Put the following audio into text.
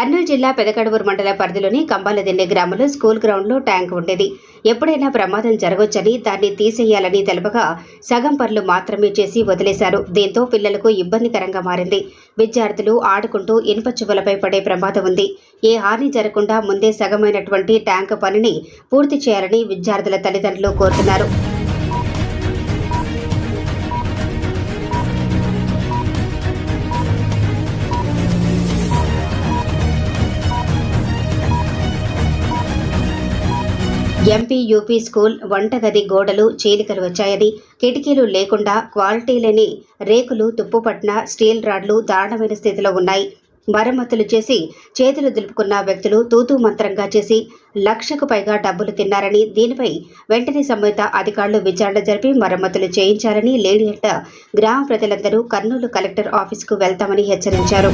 కర్నూలు జిల్లా పెదకడూరు మండల పరిధిలోని కంబాలదిన్నె గ్రామంలో స్కూల్ గ్రౌండ్లో ట్యాంక్ ఉండేది. ఎప్పుడైనా ప్రమాదం జరగొచ్చని దాన్ని తీసేయాలని తెలపగా సగం పనులు మాత్రమే చేసి వదిలేశారు. దీంతో పిల్లలకు ఇబ్బందికరంగా మారింది. విద్యార్థులు ఆడుకుంటూ ఇనుప చువ్వలపై పడే ప్రమాదం ఉంది. ఏ హాని జరగకుండా ముందే సగమైనటువంటి ట్యాంక్ పనిని పూర్తి చేయాలని విద్యార్థుల తల్లిదండ్రులు కోరుతున్నారు. ఎంపీ యూపీ స్కూల్ వంటగది గోడలు చీలికలు వచ్చాయని కిటికీలు లేకుండా క్వాలిటీ లేని రేకులు తుప్పుపట్టిన స్టీల్ రాడ్లు దారుణమైన స్థితిలో ఉన్నాయి. మరమ్మతులు చేసి చేతులు దులుపుకున్న వ్యక్తులు తూతూ మంత్రంగా చేసి లక్షకు పైగా డబ్బులు తిన్నారని దీనిపై వెంటనే సంబంధిత అధికారులు విచారణ జరిపి మరమ్మతులు చేయించాలని లేనియట గ్రామ ప్రజలందరూ కర్నూలు కలెక్టర్ ఆఫీసుకు వెళ్తామని హెచ్చరించారు.